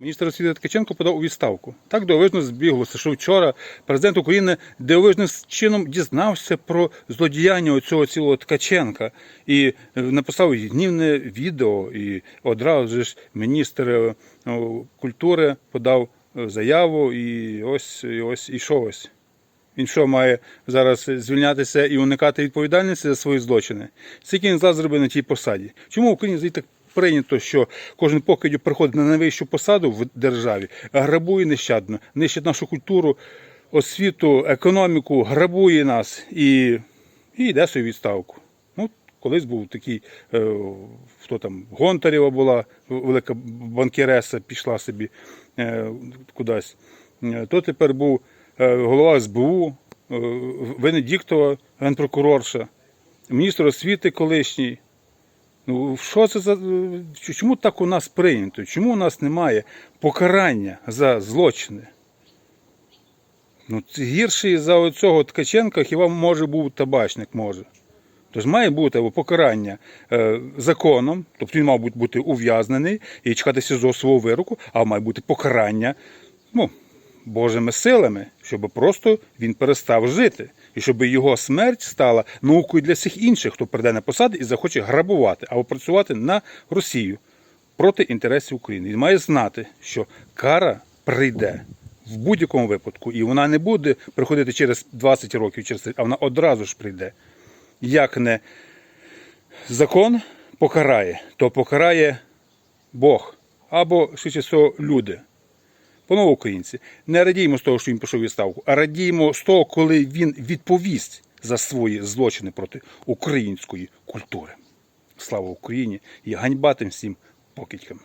Міністр освіти Ткаченко подав у відставку. Так дивовижно збіглося, що вчора президент України дивовижним чином дізнався про злодіяння цього цілого Ткаченка і е, написав гнівне відео. І одразу ж міністр е, культури подав е, заяву, і ось і ось і що ось. Він що має зараз звільнятися і уникати відповідальності за свої злочини? Скільки він зла зробив на тій посаді? Чому в Україні так прийнято, що кожен покидьок приходить на найвищу посаду в державі, грабує нещадно, нищить нашу культуру, освіту, економіку, грабує нас і, і йде свою відставку. Ну, колись був такий, е, хто там, Гонтарєва була, велика банкіреса, пішла собі е, кудись. Е, То тепер був е, голова СБУ, е, Венедіктова, генпрокурорша, міністр освіти колишній. Ну, що це за. Чому так у нас прийнято? Чому у нас немає покарання за злочини? Ну, гірший за цього Ткаченка хіба може був табачник, може. Тож має бути або покарання е, законом, тобто він мав бути ув'язнений і чекати СІЗО свого вироку, а має бути покарання ну, Божими силами, щоб просто він перестав жити. І щоб його смерть стала наукою для всіх інших, хто прийде на посади і захоче грабувати або працювати на Росію проти інтересів України. Він має знати, що кара прийде в будь-якому випадку, і вона не буде приходити через 20 років, через 30, а вона одразу ж прийде. Як не закон покарає, то покарає Бог або всього люди. Панове українці, не радіємо з того, що він пішов відставку, а радіємо з того, коли він відповість за свої злочини проти української культури. Слава Україні і ганьба тим всім покидькам.